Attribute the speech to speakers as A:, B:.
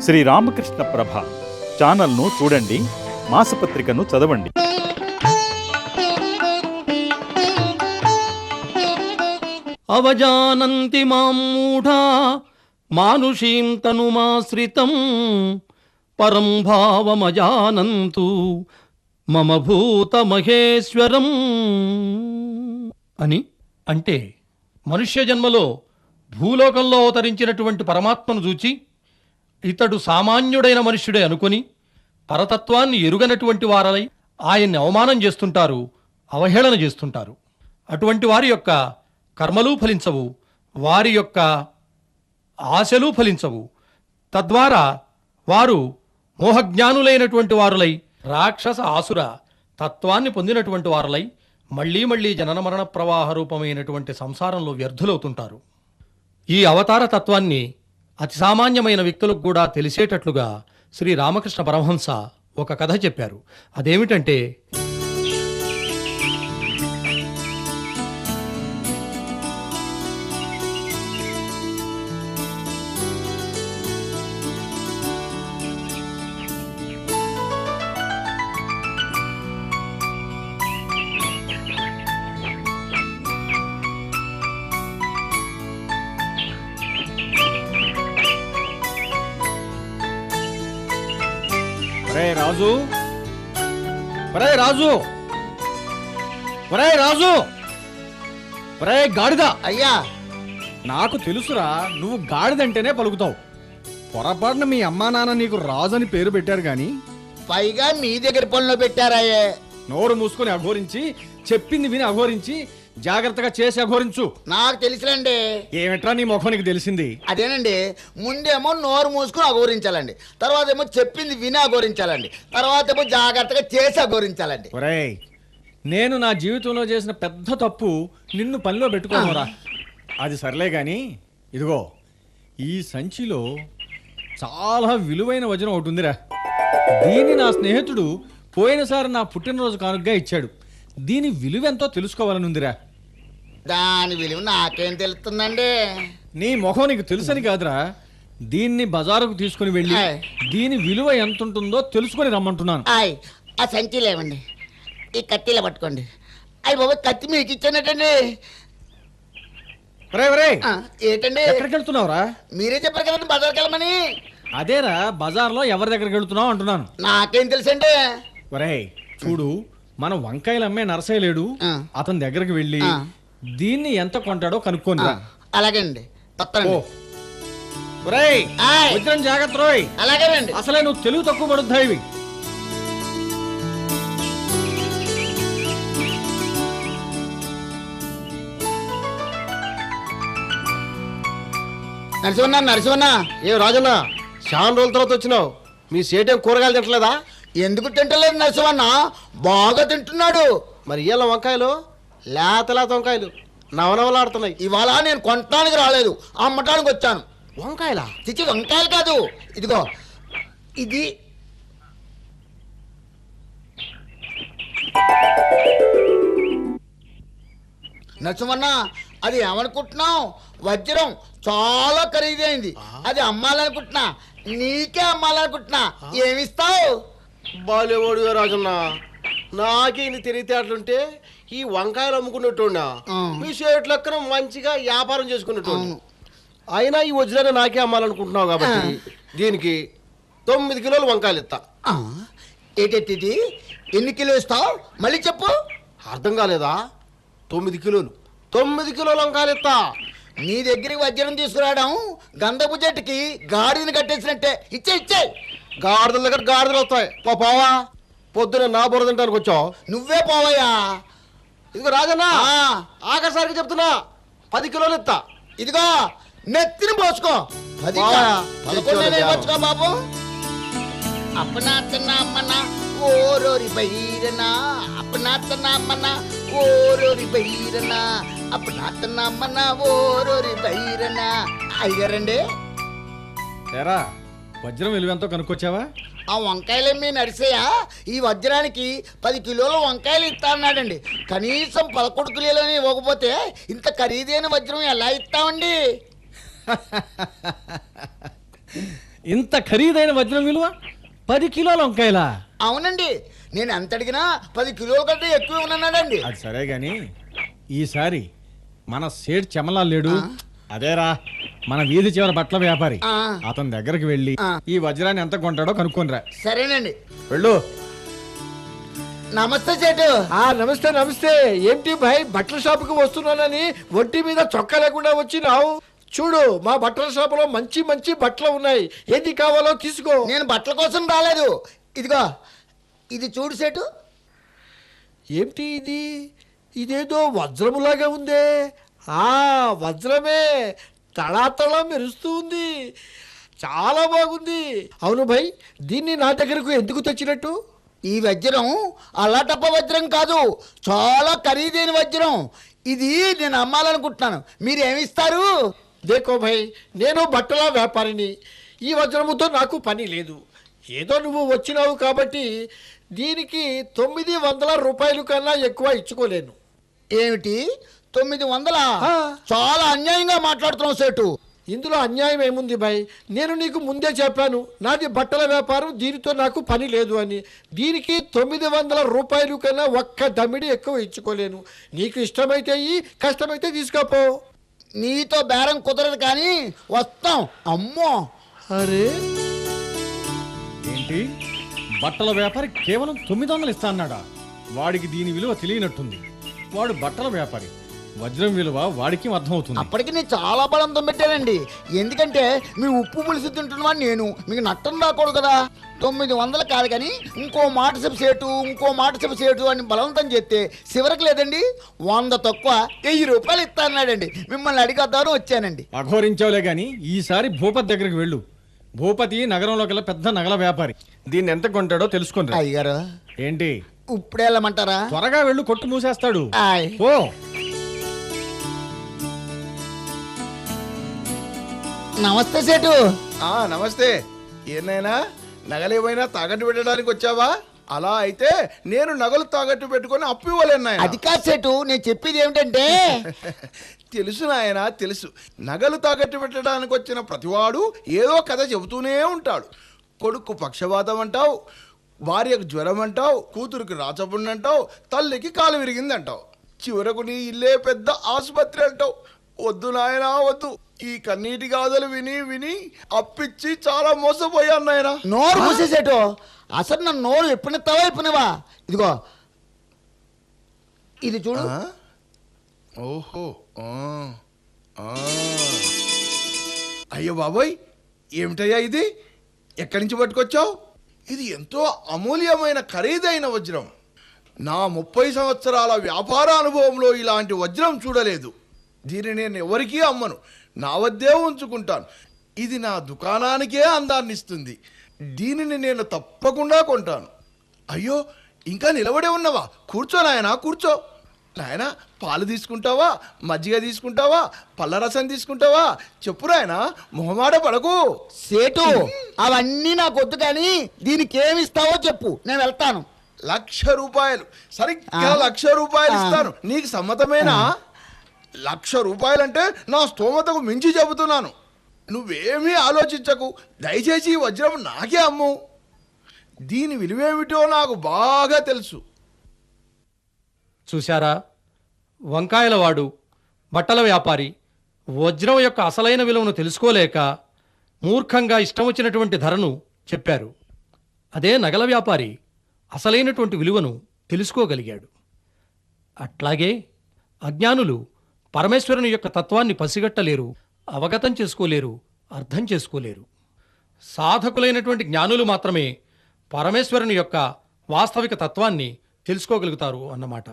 A: శ్రీ రామకృష్ణ ప్రభ ఛానల్ను చూడండి మాసపత్రికను చదవండి.
B: అవజానంతి మాం మూఢా మానుషీం తనుమాశ్రితం పరం భావమజానంతు మమ భూత మహేశ్వరం అని అంటే మనుష్య జన్మలో భూలోకంలో అవతరించినటువంటి పరమాత్మను చూచి ఇతడు సామాన్యుడైన మనుష్యుడే అనుకొని పరతత్వాన్ని ఎరుగనటువంటి వారలై ఆయన్ని అవమానం చేస్తుంటారు అవహేళన చేస్తుంటారు. అటువంటి వారి యొక్క కర్మలు ఫలించవు వారి యొక్క ఆశలు ఫలించవు. తద్వారా వారు మోహజ్ఞానులైనటువంటి వారులై రాక్షస ఆసుర తత్వాన్ని పొందినటువంటి వారులై మళ్ళీ మళ్ళీ జనన మరణ ప్రవాహ రూపమైనటువంటి సంసారంలో వ్యర్థులవుతుంటారు. ఈ అవతార తత్వాన్ని అతి సామాన్యమైన వ్యక్తులకు కూడా తెలిసేటట్లుగా శ్రీ రామకృష్ణ పరమహంస ఒక కథ చెప్పారు. అదేమిటంటే
C: ఒరే రాజు. ఒరే రాజు. ఒరే రాజు. ఒరే గాడిద.
D: అయ్యా.
C: నాకు తెలుసురా నువ్వు గాడిదంటేనే పలుకుతావు. పొరపాటున మీ అమ్మా నాన్న నీకు రాజు అని పేరు పెట్టారు గాని.
D: పైగా మీ దగ్గర పనిలో పెట్టారాయే.
C: నోరు మూసుకొని అఘోరించి చెప్పింది విని అఘోరించి జాగ్రత్తగా చేసి అఘోరించు.
D: నాకు తెలుసులేండి.
C: ఏమిట్రా నీ ముఖం నీకు తెలిసింది?
D: అదేనండి ముందేమో నోరు మూసుకుని అఘోరించాలండి. తర్వాత ఏమో చెప్పింది విని అఘోరించాలండి. తర్వాత ఏమో జాగ్రత్తగా చేసి అఘోరించాలండి.
C: ఒరేయ్ నేను నా జీవితంలో చేసిన పెద్ద తప్పు నిన్ను పనిలో పెట్టుకోనురా. అది సర్లే గాని ఇదిగో ఈ సంచిలో చాలా విలువైన వచనం ఒకటి ఉందిరా. దీన్ని నా స్నేహితుడు పోయినసారి నా పుట్టినరోజు కానుకగా ఇచ్చాడు. దీని విలువ ఎంతో తెలుసుకోవాలని ఉందిరా
D: దాని విలువ నాకేం తెలుస్తుందండి?
C: నీ మొహం నీకు తెలుసని కాదురా. దీన్ని బజారుకు తీసుకుని వెళ్ళి. దీని విలువ ఎంత ఉంటుందో తెలుసుకొని రమ్మంటున్నాను.
D: ఆయ్ ఆ సంచి లేవండి. ఈ కత్తిలో పట్టుకోండి. అయ్యి బాబు కత్తి మీకు ఇచ్చానటండి
C: ఒరేయ్,
D: ఏంటండి?
C: ఎక్కడికి వెళ్తున్నావురా
D: మీరే చెప్పారు కదండి బజార్కి వెళ్ళమని.
C: అదేరా బజార్లో ఎవరి దగ్గరికి వెళ్తున్నావు అంటున్నాను.
D: నాకేం తెలుసండి?
C: ఒరేయ్ చూడు మన వంకాయలు అమ్మే నరసయ్య లేడు. అతని దగ్గరికి వెళ్ళి. దీన్ని ఎంత కొంటాడో రా.
D: అలాగే అండి తప్పండి.
C: వజ్రం జాగ్రత్త రోయ్.
D: అలాగేనండి.
C: అసలే నువ్వు తెలుగు తక్కువ పడుద్దాయివి
D: నరసింహన్న నరసింహన్న.
E: ఏ రాజన్న చాలా రోజుల తర్వాత వచ్చినావు. మీ సేటేం కూరగాయలు తింటలేదా?
D: ఎందుకు తింటలేదు నరసింహన్న? బాగా తింటున్నాడు.
E: మరి ఇయ్యాల వంకాయలు? లేత లేత వంకాయలు నవనవలాడుతున్నాయి.
D: ఇవాళ నేను కొనటానికి రాలేదు. అమ్మటానికి వచ్చాను.
E: వంకాయలా?
D: చిచి వంకాయలు కాదు. ఇదిగో. ఇది నరసింహన్న అది ఏమనుకుంటున్నావు? వజ్రం చాలా ఖరీదైంది. అది అమ్మాలనుకుంటున్నా. నీకే అమ్మాలనుకుంటున్నా. ఏమిస్తావు?
E: బాలేవాడు రాజన్న. నాకే ఇన్ని తెలివితేటలుంటే ఈ వంకాయలు అమ్ముకున్నట్టున్నా
D: ఆ.
E: మీ షేట్ లెక్కన మంచిగా వ్యాపారం చేసుకున్నట్టు. అయినా ఈ వజ్రాన్ని నాకే అమ్మాలనుకుంటున్నావు కాబట్టి దీనికి తొమ్మిది కిలోలు వంకాయలు ఇస్తా
D: ఏంటేంటిది? ఎన్ని కిలో ఇస్తావు? మళ్ళీ చెప్పు.
E: అర్థం కాలేదా? తొమ్మిది కిలోలు. తొమ్మిది కిలోలు వంకాయలు ఇస్తా
D: నీ దగ్గరికి వజ్రం తీసుకురావడం గంధపు చెట్టుకి గాడిని కట్టేసినట్టే. ఇచ్చే ఇచ్చే.
E: గాడిదల దగ్గర గాడిదలు వస్తాయి. పో పోవా. పొద్దున నా బుర్ర తింటానికి వచ్చావు.
D: నువ్వే పోవయ్యా.
E: ఇదిగో రాజన్న.
D: ఆ,
E: ఆఖరిసారికి చెప్తున్నా. పది కిలోలు ఇస్తా
D: ఇదిగో నెత్తిని పోసుకో. పది పదకొండే
E: ఇచ్చేవాడు
D: వచ్చుకో బాబు అప్పనా తన అమ్మన ఓరోరి బైరనా. అప్పనా తన అమ్మన ఓరోరి బైరనా. అప్పనా తన అమ్మన ఓరోరి బైరనా. అయ్యారండి
C: ఏరా వజ్రం విలువ ఎంతో కనుక్కొచ్చావా?
D: ఆ వంకాయలమ్మి నడిసేయ? ఈ వజ్రానికి పది కిలోల వంకాయలు ఇస్తా అన్నాడండి. కనీసం పదకొండు కిలోలని ఇవ్వకపోతే ఇంత ఖరీదైన వజ్రం ఎలా ఇస్తామండి?
C: ఇంత ఖరీదైన వజ్రం విలువ పది కిలోల వంకాయలా?
D: అవునండి. నేను ఎంత అడిగినా పది కిలోల కంటే ఎక్కువ ఉన్నాడండి
C: అది సరే గాని ఈసారి మన సేట్ చెమలా లేడు అదేరా మన వీధి చివర బట్టల వ్యాపారి.
D: ఆ.
C: అతని దగ్గరికి వెళ్ళి
D: ఆ.
C: ఈ వజ్రాన్ని ఎంత కొంటాడో కనుక్కోనరా.
D: సరేనండి.
E: వెళ్ళు.
D: నమస్తే సేటు
F: ఆ నమస్తే నమస్తే. ఏంటి భాయ్ బట్టల షాపుకి వస్తున్నానని ఒంటి మీద చొక్కా లేకుండా వచ్చినావు? చూడు మా బట్టల షాపులో మంచి మంచి బట్టలు ఉన్నాయి. ఏది కావాలో తీసుకో.
D: నేను బట్టల కోసం రాలేదు. ఇదిగో ఇది చూడు సేటు
F: ఏంటి ఇది? ఇదేదో వజ్రములాగా ఉందే. ఆ వజ్రమే తళాతళ మెరుస్తూ ఉంది. చాలా బాగుంది. అవును భాయ్ దీన్ని నా దగ్గరకు ఎందుకు తెచ్చినట్టు?
D: ఈ వజ్రం అల్లాటప్ప వజ్రం కాదు చాలా ఖరీదైన వజ్రం. ఇది నేను అమ్మాలనుకుంటున్నాను. మీరు ఏమిస్తారు
F: దేకో భాయ్ నేను బట్టల వ్యాపారిని. ఈ వజ్రముతో నాకు పని లేదు. ఏదో నువ్వు వచ్చినావు కాబట్టి దీనికి తొమ్మిది వందల రూపాయలు కన్నా ఎక్కువ ఇచ్చుకోలేను.
D: ఏమిటి? తొమ్మిది వందల?
F: ఆ.
D: చాలా అన్యాయంగా మాట్లాడుతున్నావు సేటు.
F: ఇందులో అన్యాయం ఏముంది బాయ్ నేను నీకు ముందే చెప్పాను నాది బట్టల వ్యాపారం దీనితో నాకు పని లేదు అని. దీనికి తొమ్మిది వందల రూపాయలు కన్నా ఒక్క దమ్మిడి ఎక్కువ ఇచ్చుకోలేను. నీకు ఇష్టమైతే ఇయ్యి, కష్టమైతే తీసుకోపో.
D: నీతో బేరం కుదరదు కానీ వస్తాం. అమ్మో!
F: అరే!
C: ఏంటి? బట్టల వ్యాపారి కేవలం తొమ్మిది వందలు ఇస్తా అన్నాడా? వాడికి దీని విలువ తెలియనట్టుంది. వాడు బట్టల వ్యాపారి. వజ్రం విలువ వాడికి అర్థమవుతుంది.
D: అప్పటికి నేను చాలా బలంతం పెట్టానండి ఎందుకంటే మీ ఉప్పు పులిసి తింటున్నా నేను. మీకు నట్టం రాకూడదు కదా. తొమ్మిది వందలు కాదు కానీ ఇంకో మాట చెప్పు సేటు ఇంకో మాట చెప్పు సేటు అని బలవంతం చేస్తే చివరికి లేదండి? వంద తక్కువ వెయ్యి రూపాయలు ఇస్తా అన్నాడండి మిమ్మల్ని అడిగద్దామని వచ్చానండి.
C: అఘోరించావులే గాని ఈసారి భూపతి దగ్గరికి వెళ్ళు. భూపతి నగరంలో గల పెద్ద నగల వ్యాపారి. దీన్ని ఎంత కొంటాడో తెలుసుకుంటా.
D: అయ్యగారు.
C: ఏంటి?
D: ఇప్పుడే వెళ్ళమంటారా?
C: త్వరగా వెళ్ళు కొట్టు మూసేస్తాడు. ఓ
D: నమస్తే సేటు.
E: ఆ నమస్తే. ఏనైనా నగలేమైనా తాకట్టు పెట్టడానికి వచ్చావా? అలా అయితే నేను నగలు తాకట్టు పెట్టుకొని అప్పు ఇవ్వలేను నాయనా.
D: అది కాదు సేటు నేను చెప్పేది ఏమిటంటే?
E: తెలుసు నాయన తెలుసు. నగలు తాకట్టు పెట్టడానికి వచ్చిన ప్రతివాడు ఏదో కథ చెబుతూనే ఉంటాడు. కొడుకు పక్షవాతం అంటావు భార్యకు జ్వరం అంటావు కూతురుకి రాచపుండు అంటావు తల్లికి కాలు విరిగింది అంటావు చివరకు నీ ఇల్లే పెద్ద ఆసుపత్రి అంటావు. వద్దు నాయనా వద్దు. ఈ కన్నీటి గాథలు విని విని అప్పిచ్చి చాలా మోసపోయాను నాయనా.
D: నోరు మూసేసేటు. అసలు నా నోరు ఎప్పుడెత్తావా ఇప్పునవా ఇదిగో. ఇది చూడు?
E: ఓహో. అయ్యో బాబోయ్ ఏమిటయ్యా ఇది? ఎక్కడి నుంచి పట్టుకొచ్చావు? ఇది ఎంతో అమూల్యమైన ఖరీదైన వజ్రం. నా ముప్పై సంవత్సరాల వ్యాపార అనుభవంలో ఇలాంటి వజ్రం చూడలేదు. దీన్ని నేను ఎవరికీ అమ్మను. నా వద్దే ఉంచుకుంటాను. ఇది నా దుకాణానికే అందాన్ని ఇస్తుంది దీనిని నేను తప్పకుండా కొంటాను. అయ్యో ఇంకా నిలబడే ఉన్నవా? కూర్చో నాయనా కూర్చో. నాయనా పాలు తీసుకుంటావా? మజ్జిగ తీసుకుంటావా? పళ్ళ రసం తీసుకుంటావా? చెప్పు నాయనా మొహమాట పడకు.
D: సేటు అవన్నీ నాకు వద్దు కానీ దీనికి ఏమి ఇస్తావో చెప్పు. నేను వెళ్తాను.
E: లక్ష రూపాయలు. సరిగ్గా. లక్ష రూపాయలు. ఇస్తాను. నీకు సమ్మతమేనా? లక్ష రూపాయలంటే నా స్తోమతకు మించి చెబుతున్నాను. నువ్వేమీ ఆలోచించకు. దయచేసి ఈ వజ్రం నాకే అమ్ము. దీని విలువేమిటో నాకు బాగా తెలుసు.
B: చూశారా? వంకాయలవాడు బట్టల వ్యాపారి వజ్రం యొక్క అసలైన విలువను తెలుసుకోలేక మూర్ఖంగా ఇష్టం వచ్చినటువంటి ధరను చెప్పారు. అదే నగల వ్యాపారి అసలైనటువంటి విలువను తెలుసుకోగలిగాడు. అట్లాగే అజ్ఞానులు పరమేశ్వరుని యొక్క తత్వాన్ని పసిగట్టలేరు అవగతం చేసుకోలేరు అర్థం చేసుకోలేరు. సాధకులైనటువంటి జ్ఞానులు మాత్రమే పరమేశ్వరుని యొక్క వాస్తవిక తత్వాన్ని తెలుసుకోగలుగుతారు అన్నమాట.